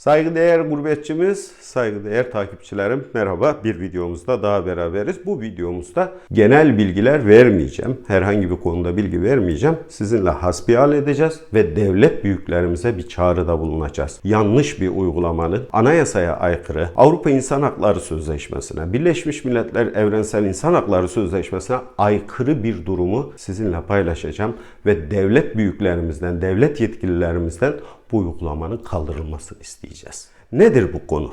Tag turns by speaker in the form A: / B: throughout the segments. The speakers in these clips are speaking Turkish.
A: Saygıdeğer gurbetçimiz, saygıdeğer takipçilerim merhaba. Bir videomuzda daha beraberiz. Bu videomuzda genel bilgiler vermeyeceğim. Herhangi bir konuda bilgi vermeyeceğim. Sizinle hasbihal edeceğiz ve devlet büyüklerimize bir çağrıda bulunacağız. Yanlış bir uygulamanın anayasaya aykırı, Avrupa İnsan Hakları Sözleşmesi'ne, Birleşmiş Milletler Evrensel İnsan Hakları Sözleşmesi'ne aykırı bir durumu sizinle paylaşacağım ve devlet büyüklerimizden, devlet yetkililerimizden bu uygulamanın kaldırılmasını isteyeceğiz. Nedir bu konu?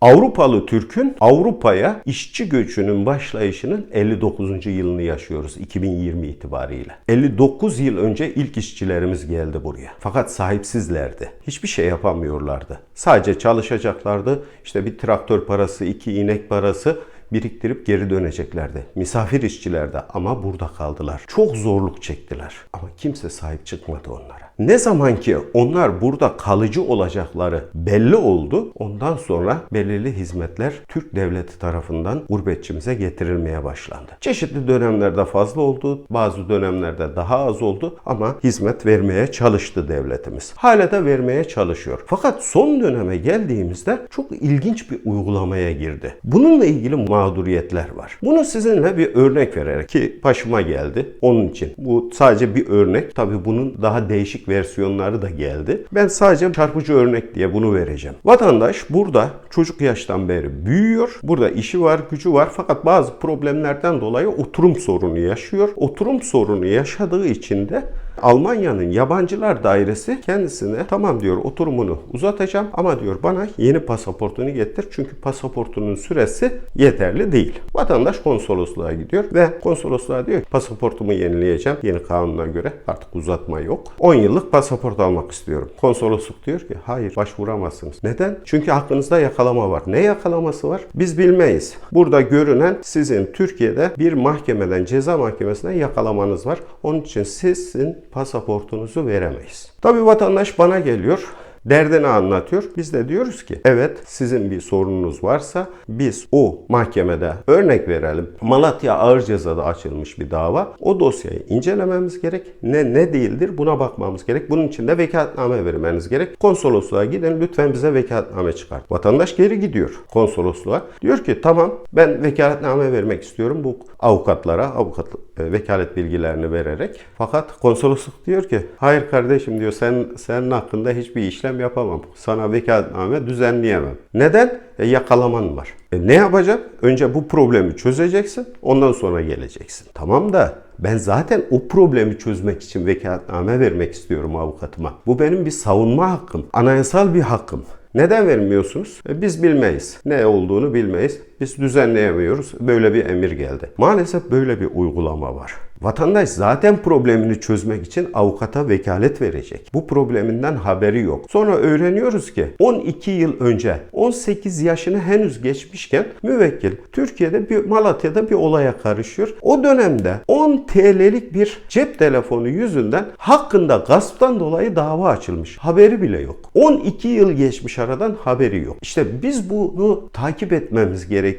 A: Avrupalı Türk'ün Avrupa'ya işçi göçünün başlayışının 59. yılını yaşıyoruz 2020 itibariyle. 59 yıl önce ilk işçilerimiz geldi buraya. Fakat sahipsizlerdi. Hiçbir şey yapamıyorlardı. Sadece çalışacaklardı. İşte bir traktör parası, iki inek parası biriktirip geri döneceklerdi. Misafir işçilerdi ama burada kaldılar. Çok zorluk çektiler ama kimse sahip çıkmadı onlara. Ne zaman ki onlar burada kalıcı olacakları belli oldu, ondan sonra belirli hizmetler Türk devleti tarafından gurbetçimize getirilmeye başlandı. Çeşitli dönemlerde fazla oldu, bazı dönemlerde daha az oldu ama hizmet vermeye çalıştı devletimiz. Hala da vermeye çalışıyor. Fakat son döneme geldiğimizde çok ilginç bir uygulamaya girdi. Bununla ilgili mağduriyetler var. Bunu sizinle bir örnek vererek ki başıma geldi. Onun için bu sadece bir örnek. Tabi bunun daha değişik versiyonları da geldi. Ben sadece çarpıcı örnek diye bunu vereceğim. Vatandaş burada çocuk yaştan beri büyüyor. Burada işi var, gücü var fakat bazı problemlerden dolayı oturum sorunu yaşıyor. Oturum sorunu yaşadığı için de Almanya'nın yabancılar dairesi kendisine tamam diyor oturumunu uzatacağım ama diyor bana yeni pasaportunu getir çünkü pasaportunun süresi yeterli değil. Vatandaş konsolosluğa gidiyor ve konsolosluğa diyor pasaportumu yenileyeceğim yeni kanuna göre artık uzatma yok. 10 yıllık pasaport almak istiyorum. Konsolosluk diyor ki hayır başvuramazsınız. Neden? Çünkü hakkınızda yakalama var. Ne yakalaması var? Biz bilmeyiz. Burada görünen sizin Türkiye'de bir mahkemeden ceza mahkemesinden yakalamanız var. Onun için sizin pasaportunuzu veremeyiz. Tabii vatandaş bana geliyor. Derdini anlatıyor. Biz de diyoruz ki evet sizin bir sorununuz varsa biz o mahkemede örnek verelim. Malatya Ağır Ceza'da açılmış bir dava. O dosyayı incelememiz gerek. Ne ne değildir buna bakmamız gerek. Bunun için de vekaletname vermeniz gerek. Konsolosluğa gidin lütfen bize vekaletname çıkart. Vatandaş geri gidiyor konsolosluğa. Diyor ki tamam ben vekaletname vermek istiyorum bu avukatlara avukat e, vekalet bilgilerini vererek. Fakat konsolosluk diyor ki hayır kardeşim diyor sen senin hakkında hiçbir işlem yapamam. Sana vekaletname düzenleyemem. Neden? E, yakalaman var. E, ne yapacak? Önce bu problemi çözeceksin. Ondan sonra geleceksin. Tamam da ben zaten o problemi çözmek için vekaletname vermek istiyorum avukatıma. Bu benim bir savunma hakkım. Anayasal bir hakkım. Neden vermiyorsunuz? E, Biz bilmeyiz. Ne olduğunu bilmeyiz. Biz düzenleyemiyoruz. Böyle bir emir geldi. Maalesef böyle bir uygulama var. Vatandaş zaten problemini çözmek için avukata vekalet verecek. Bu probleminden haberi yok. Sonra öğreniyoruz ki 12 yıl önce 18 yaşını henüz geçmişken müvekkil Türkiye'de bir Malatya'da bir olaya karışıyor. O dönemde 10 TL'lik bir cep telefonu yüzünden hakkında gasptan dolayı dava açılmış. Haberi bile yok. 12 yıl geçmiş aradan haberi yok. İşte biz bunu takip etmemiz gerekiyor.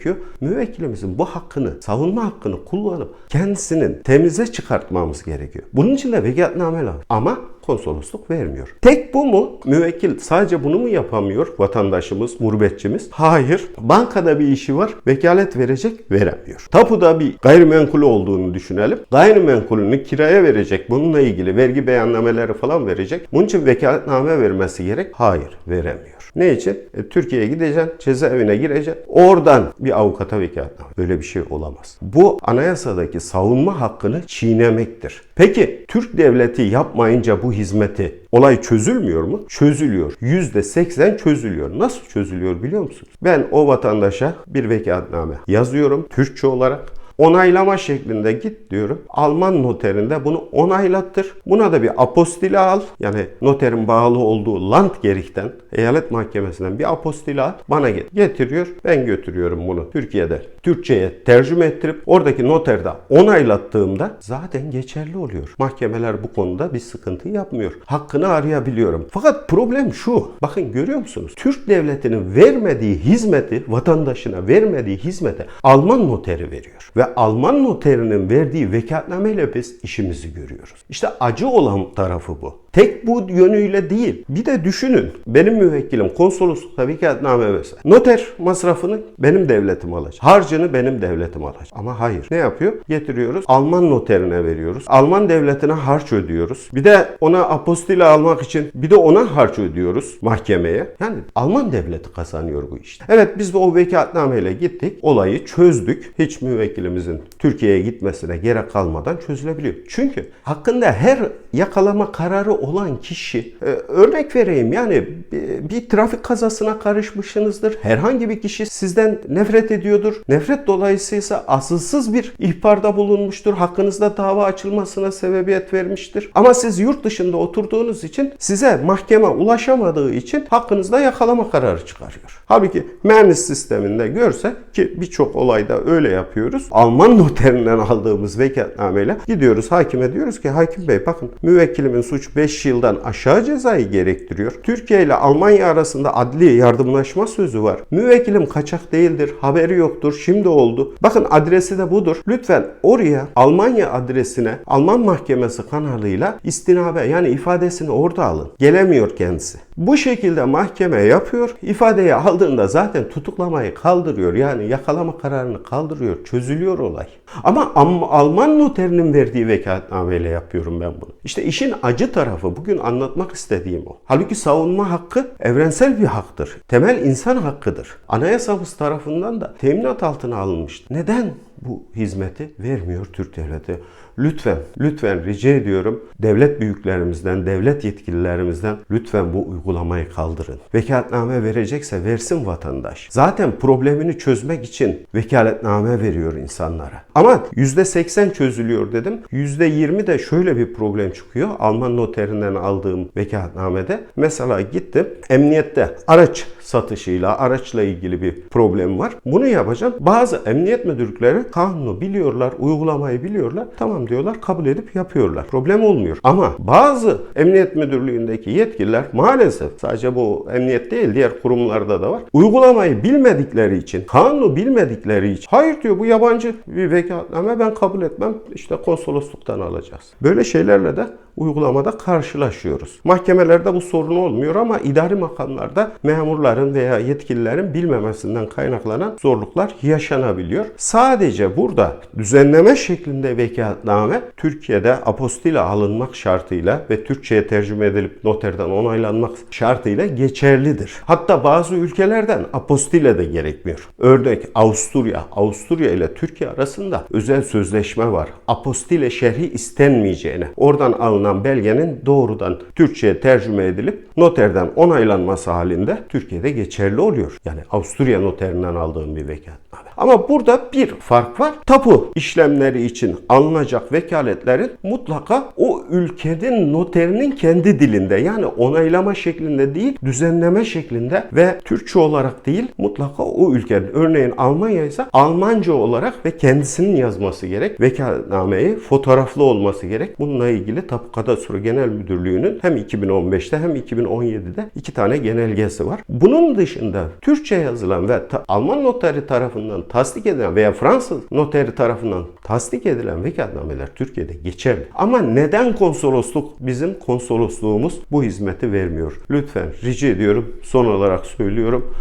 A: Müvekkilimizin bu hakkını, savunma hakkını kullanıp kendisinin temize çıkartmamız gerekiyor. Bunun için de vekaletname lazım. Ama konsolosluk vermiyor. Tek bu mu? Müvekkil sadece bunu mu yapamıyor vatandaşımız, gurbetçimiz? Hayır. Bankada bir işi var. Vekalet verecek, veremiyor. Tapuda bir gayrimenkul olduğunu düşünelim. Gayrimenkulünü kiraya verecek. Bununla ilgili vergi beyannameleri falan verecek. Bunun için vekaletname vermesi gerek. Hayır, veremiyor. Ne için? E, Türkiye'ye gideceksin, cezaevine gireceksin. Oradan bir avukata vekaletname. Böyle bir şey olamaz. Bu anayasadaki savunma hakkını çiğnemektir. Peki Türk devleti yapmayınca bu hizmeti olay çözülmüyor mu? Çözülüyor. %80 çözülüyor. Nasıl çözülüyor biliyor musunuz? Ben o vatandaşa bir vekaletname yazıyorum Türkçe olarak onaylama şeklinde git diyorum. Alman noterinde bunu onaylattır. Buna da bir apostille al. Yani noterin bağlı olduğu Landgericht'ten, eyalet mahkemesinden bir apostille al. Bana get getiriyor. Ben götürüyorum bunu Türkiye'de. Türkçe'ye tercüme ettirip oradaki noterde onaylattığımda zaten geçerli oluyor. Mahkemeler bu konuda bir sıkıntı yapmıyor. Hakkını arayabiliyorum. Fakat problem şu. Bakın görüyor musunuz? Türk devletinin vermediği hizmeti, vatandaşına vermediği hizmeti Alman noteri veriyor. Ve Alman noterinin verdiği vekaletnameyle biz işimizi görüyoruz. İşte acı olan tarafı bu. Tek bu yönüyle değil. Bir de düşünün. Benim müvekkilim konsoloslukta vekaletname verse. Noter masrafını benim devletim alacak. Harcını benim devletim alacak. Ama hayır. Ne yapıyor? Getiriyoruz. Alman noterine veriyoruz. Alman devletine harç ödüyoruz. Bir de ona apostille almak için bir de ona harç ödüyoruz mahkemeye. Yani Alman devleti kazanıyor bu işte. Evet biz de o vekaletnameyle gittik. Olayı çözdük. Hiç müvekkilimizin Türkiye'ye gitmesine gerek kalmadan çözülebiliyor. Çünkü hakkında her yakalama kararı olan kişi e, örnek vereyim yani bir, bir trafik kazasına karışmışsınızdır. Herhangi bir kişi sizden nefret ediyordur. Nefret dolayısıyla asılsız bir ihbarda bulunmuştur. Hakkınızda dava açılmasına sebebiyet vermiştir. Ama siz yurt dışında oturduğunuz için size mahkeme ulaşamadığı için hakkınızda yakalama kararı çıkarıyor. Halbuki mühendis sisteminde görse ki birçok olayda öyle yapıyoruz. Alman noterinden aldığımız vekaletnameyle gidiyoruz hakime diyoruz ki hakim bey bakın müvekkilimin suç 5 yıldan aşağı cezayı gerektiriyor. Türkiye ile Almanya arasında adli yardımlaşma sözü var. Müvekkilim kaçak değildir, haberi yoktur, şimdi oldu. Bakın adresi de budur. Lütfen oraya Almanya adresine Alman mahkemesi kanalıyla istinabe yani ifadesini orada alın. Gelemiyor kendisi. Bu şekilde mahkeme yapıyor. İfadeyi aldığında zaten tutuklamayı kaldırıyor. Yani yakalama kararını kaldırıyor. Çözülüyor olay. Ama Am- Alman noterinin verdiği vekaletnameyle yapıyorum ben bunu. İşte işin acı tarafı bugün anlatmak istediğim o. Halbuki savunma hakkı evrensel bir haktır. Temel insan hakkıdır. Anayasamız tarafından da teminat altına alınmıştır. Neden bu hizmeti vermiyor Türk devleti? Lütfen, lütfen rica ediyorum devlet büyüklerimizden, devlet yetkililerimizden lütfen bu uygulamayı kaldırın. Vekaletname verecekse versin vatandaş. Zaten problemini çözmek için vekaletname veriyor insanlara. Ama %80 çözülüyor dedim. %20 de şöyle bir problem çıkıyor. Alman noterinden aldığım vekaletnamede mesela gittim emniyette araç satışıyla, araçla ilgili bir problem var. Bunu yapacağım. Bazı emniyet müdürlükleri kanunu biliyorlar, uygulamayı biliyorlar. Tamam diyorlar, kabul edip yapıyorlar. Problem olmuyor. Ama bazı emniyet müdürlüğündeki yetkililer maalesef sadece bu emniyet değil diğer kurumlarda da var. Uygulamayı bilmedikleri için, kanunu bilmedikleri için hayır diyor bu yabancı bir vekaletname ben kabul etmem. İşte konsolosluktan alacağız. Böyle şeylerle de uygulamada karşılaşıyoruz. Mahkemelerde bu sorun olmuyor ama idari makamlarda memurların veya yetkililerin bilmemesinden kaynaklanan zorluklar yaşanabiliyor. Sadece burada düzenleme şeklinde vekaletname Türkiye'de apostille alınmak şartıyla ve Türkçe'ye tercüme edilip noterden onaylanmak şartıyla geçerlidir. Hatta bazı ülkelerden apostille de gerekmiyor. Örnek Avusturya. Avusturya ile Türkiye arasında özel sözleşme var. Apostille şerhi istenmeyeceğine. Oradan alınan belgenin doğrudan Türkçe'ye tercüme edilip noterden onaylanması halinde Türkiye'de geçerli oluyor. Yani Avusturya noterinden aldığım bir vekaletname. Ama burada bir fark var. Tapu işlemleri için alınacak vekaletlerin mutlaka o ülkenin noterinin kendi dilinde yani onaylama şeklinde değil düzenleme şeklinde ve Türkçe olarak değil mutlaka o ülkenin örneğin Almanya ise Almanca olarak ve kendisinin yazması gerek. Vekaletnameyi fotoğraflı olması gerek. Bununla ilgili Tapu Kadastro Genel Müdürlüğü'nün hem 2015'te hem 2017'de iki tane genelgesi var. Bunun dışında Türkçe yazılan ve Alman noteri tarafından tasdik edilen veya Fransız noteri tarafından tasdik edilen vekaletnameler Türkiye'de geçerli. Ama neden konsolosluk bizim konsolosluğumuz bu hizmeti vermiyor? Lütfen rica ediyorum son olarak söylüyorum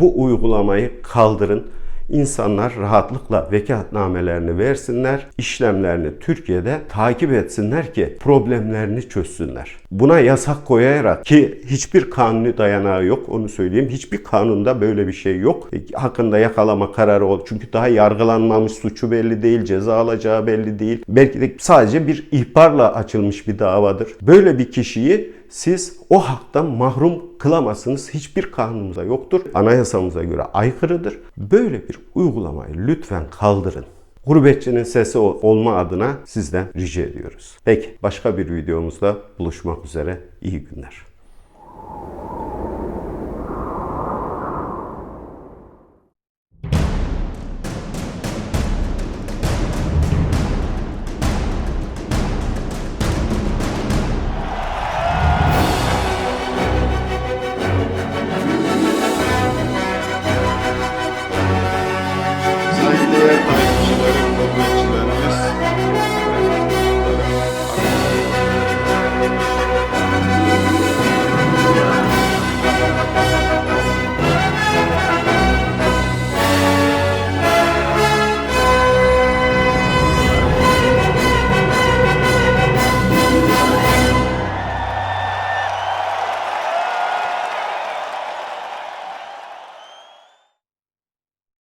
A: bu uygulamayı kaldırın. İnsanlar rahatlıkla vekaletnamelerini versinler, işlemlerini Türkiye'de takip etsinler ki problemlerini çözsünler. Buna yasak koyarak ki hiçbir kanuni dayanağı yok onu söyleyeyim. Hiçbir kanunda böyle bir şey yok. E, Hakkında yakalama kararı ol. Çünkü daha yargılanmamış, suçu belli değil, ceza alacağı belli değil. Belki de sadece bir ihbarla açılmış bir davadır. Böyle bir kişiyi siz o haktan mahrum kılamazsınız. Hiçbir kanunumuzda yoktur. Anayasamıza göre aykırıdır. Böyle bir uygulamayı lütfen kaldırın. Gurbetçinin sesi ol- olma adına sizden rica ediyoruz. Peki başka bir videomuzda buluşmak üzere. İyi günler.